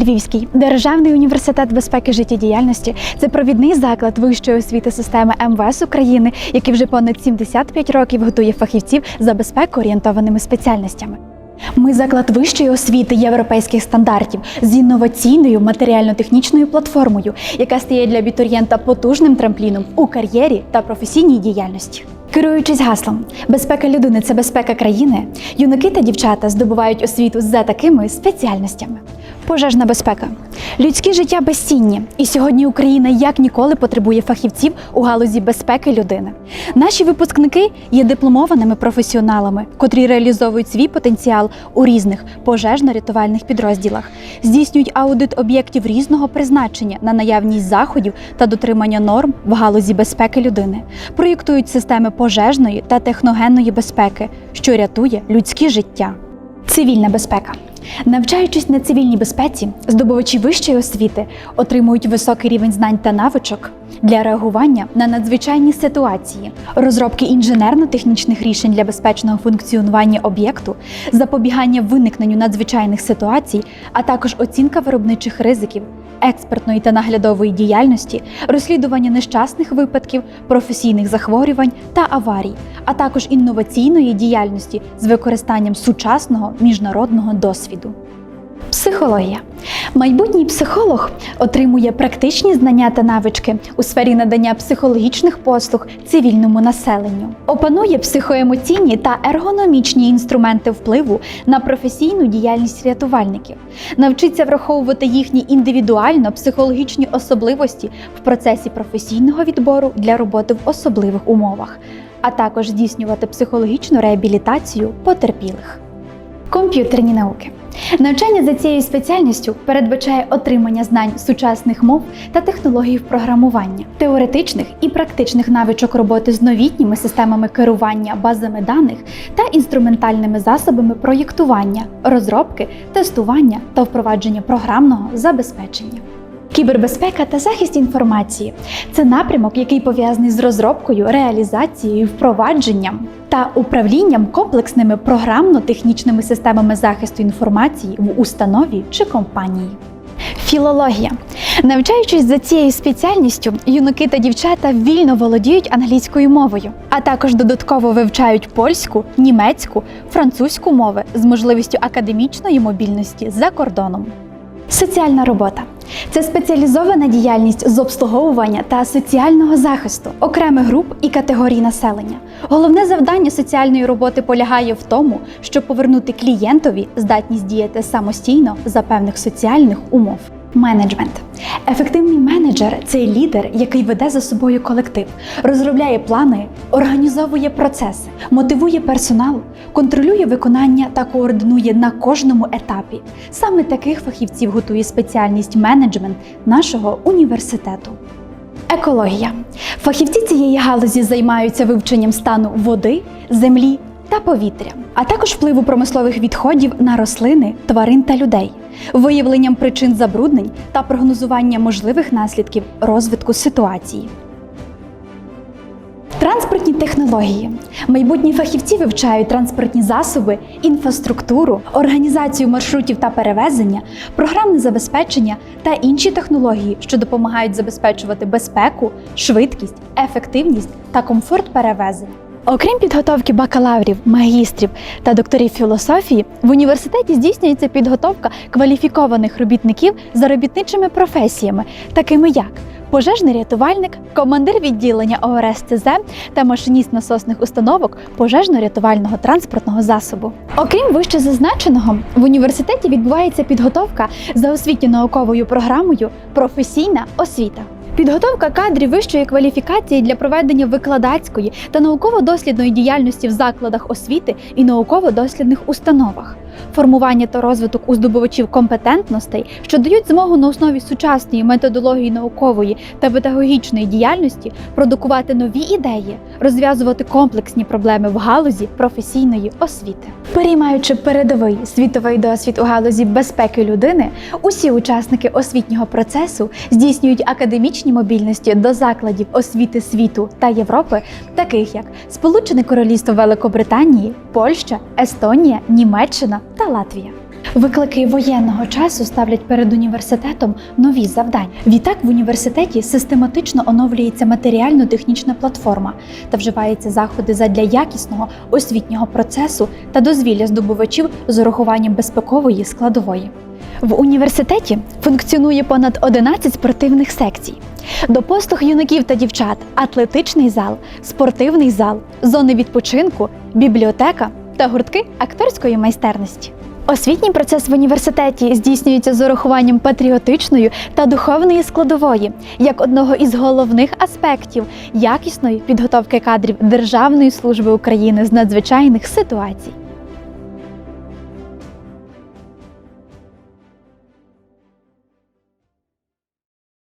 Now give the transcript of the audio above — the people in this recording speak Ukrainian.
Львівський державний університет безпеки життєдіяльності це провідний заклад вищої освіти системи МВС України, який вже понад 75 років готує фахівців за безпеку орієнтованими спеціальностями. Ми заклад вищої освіти європейських стандартів з інноваційною матеріально-технічною платформою, яка стає для абітурієнта потужним трампліном у кар'єрі та професійній діяльності. Керуючись гаслом Безпека людини це безпека країни, юнаки та дівчата здобувають освіту за такими спеціальностями. Пожежна безпека. Людські життя безцінні, і сьогодні Україна як ніколи потребує фахівців у галузі безпеки людини. Наші випускники є дипломованими професіоналами, котрі реалізовують свій потенціал у різних пожежно-рятувальних підрозділах, здійснюють аудит об'єктів різного призначення на наявність заходів та дотримання норм в галузі безпеки людини, проєктують системи пожежної та техногенної безпеки, що рятує людські життя. Цивільна безпека. Навчаючись на цивільній безпеці, здобувачі вищої освіти отримують високий рівень знань та навичок для реагування на надзвичайні ситуації, розробки інженерно-технічних рішень для безпечного функціонування об'єкту, запобігання виникненню надзвичайних ситуацій, а також оцінка виробничих ризиків, експертної та наглядової діяльності, розслідування нещасних випадків, професійних захворювань та аварій, а також інноваційної діяльності з використанням сучасного міжнародного досвіду. Психологія. Майбутній психолог отримує практичні знання та навички у сфері надання психологічних послуг цивільному населенню, опанує психоемоційні та ергономічні інструменти впливу на професійну діяльність рятувальників, навчиться враховувати їхні індивідуально-психологічні особливості в процесі професійного відбору для роботи в особливих умовах, а також здійснювати психологічну реабілітацію потерпілих. Комп'ютерні науки. Навчання за цією спеціальністю передбачає отримання знань сучасних мов та технологій програмування, теоретичних і практичних навичок роботи з новітніми системами керування базами даних та інструментальними засобами проєктування, розробки, тестування та впровадження програмного забезпечення. Кібербезпека та захист інформації це напрямок, який пов'язаний з розробкою, реалізацією, впровадженням та управлінням комплексними програмно-технічними системами захисту інформації в установі чи компанії. Філологія. Навчаючись за цією спеціальністю, юнаки та дівчата вільно володіють англійською мовою, а також додатково вивчають польську, німецьку, французьку мови з можливістю академічної мобільності за кордоном. Соціальна робота це спеціалізована діяльність з обслуговування та соціального захисту окремих груп і категорій населення. Головне завдання соціальної роботи полягає в тому, щоб повернути клієнтові здатність діяти самостійно за певних соціальних умов. Менеджмент. Ефективний менеджер це лідер, який веде за собою колектив, розробляє плани, організовує процеси, мотивує персонал, контролює виконання та координує на кожному етапі. Саме таких фахівців готує спеціальність менеджмент нашого університету. Екологія. Фахівці цієї галузі займаються вивченням стану води, землі та повітря, а також впливу промислових відходів на рослини, тварин та людей, виявленням причин забруднень та прогнозуванням можливих наслідків розвитку ситуації. Транспортні технології. Майбутні фахівці вивчають транспортні засоби, інфраструктуру, організацію маршрутів та перевезення, програмне забезпечення та інші технології, що допомагають забезпечувати безпеку, швидкість, ефективність та комфорт перевезень. Окрім підготовки бакалаврів, магістрів та докторів філософії, в університеті здійснюється підготовка кваліфікованих робітників за робітничими професіями, такими як пожежний рятувальник, командир відділення ОРС-ЦЗ та машиніст насосних установок пожежно-рятувального транспортного засобу. Окрім вище зазначеного, в університеті відбувається підготовка за освітньо-науковою програмою Професійна освіта. Підготовка кадрів вищої кваліфікації для проведення викладацької та науково-дослідної діяльності в закладах освіти і науково-дослідних установах, формування та розвиток у здобувачів компетентностей, що дають змогу на основі сучасної методології наукової та педагогічної діяльності продукувати нові ідеї, розв'язувати комплексні проблеми в галузі професійної освіти. Переймаючи передовий світовий досвід у галузі безпеки людини, усі учасники освітнього процесу здійснюють академічні мобільності до закладів освіти світу та Європи, таких як Сполучене Королівство Великобританії, Польща, Естонія, Німеччина та Латвія. Виклики воєнного часу ставлять перед університетом нові завдання. Відтак в університеті систематично оновлюється матеріально-технічна платформа та вживаються заходи задля якісного освітнього процесу та дозвілля здобувачів з урахуванням безпекової складової. В університеті функціонує понад 11 спортивних секцій. До послуг юнаків та дівчат атлетичний зал, спортивний зал, зони відпочинку, бібліотека та гуртки акторської майстерності. Освітній процес в університеті здійснюється з урахуванням патріотичної та духовної складової як одного із головних аспектів якісної підготовки кадрів Державної служби України з надзвичайних ситуацій.